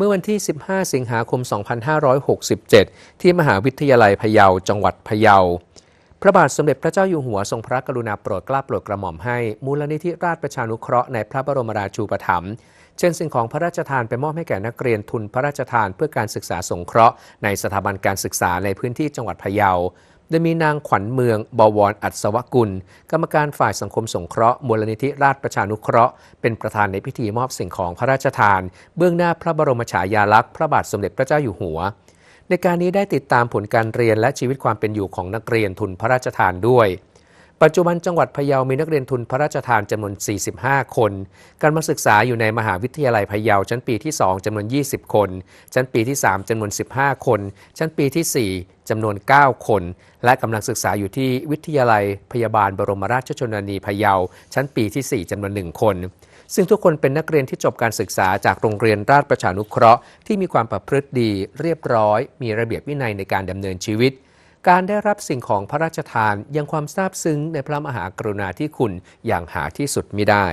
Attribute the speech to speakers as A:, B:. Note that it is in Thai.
A: เมื่อวันที่ 15 สิงหาคม 2567 ที่มหาวิทยาลัยพะเยา จังหวัดพะเยา พระบาทสมเด็จพระเจ้าอยู่หัวทรงพระกรุณาโปรดเกล้าโปรดกระหม่อมให้ มูลนิธิราชประชานุเคราะห์ในพระบรมราชูปถัมภ์เช่นสิ่งของพระราชทานไปมอบให้แก่นักเรียนทุนพระราชทานเพื่อการศึกษาสงเคราะห์ในสถาบันการศึกษาในพื้นที่จังหวัดพะเยา โดยมีนางขวัญเมือง บวรอัศวกุล กรรมการฝ่ายสังคมสงเคราะห์มูลนิธิราชประชานุเคราะห์ เป็นประธานในพิธีมอบสิ่งของพระราชทาน เบื้องหน้าพระบรมฉายาลักษณ์พระบาทสมเด็จพระเจ้าอยู่หัว ในการนี้ได้ติดตามผลการเรียนและชีวิตความเป็นอยู่ของนักเรียนทุนพระราชทานด้วย ปัจจุบันจังหวัดพะเยามีนักเรียนทุนพระราชทานจำนวน 45 คน การมาศึกษาอยู่ในมหาวิทยาลัยพะเยาชั้นปีที่ 2จำนวน 20 คน ชั้นปีที่ 3จำนวน 15 คน ชั้นปีที่ 4จำนวน 9 คน และกำลังศึกษาอยู่ที่วิทยาลัยพยาบาลบรมราชชนนีพะเยา ชั้นปีที่ 4จำนวน 1 คน ซึ่งทุกคนเป็นนักเรียนที่จบการศึกษาจากโรงเรียนราชประชานุเคราะห์ที่มีความประพฤติดี เรียบร้อย มีระเบียบวินัยในการดำเนินชีวิต การได้รับสิ่งของพระราชทานยังความซาบซึ้งในพระมหากรุณาธิคุณอย่างหาที่สุดมิได้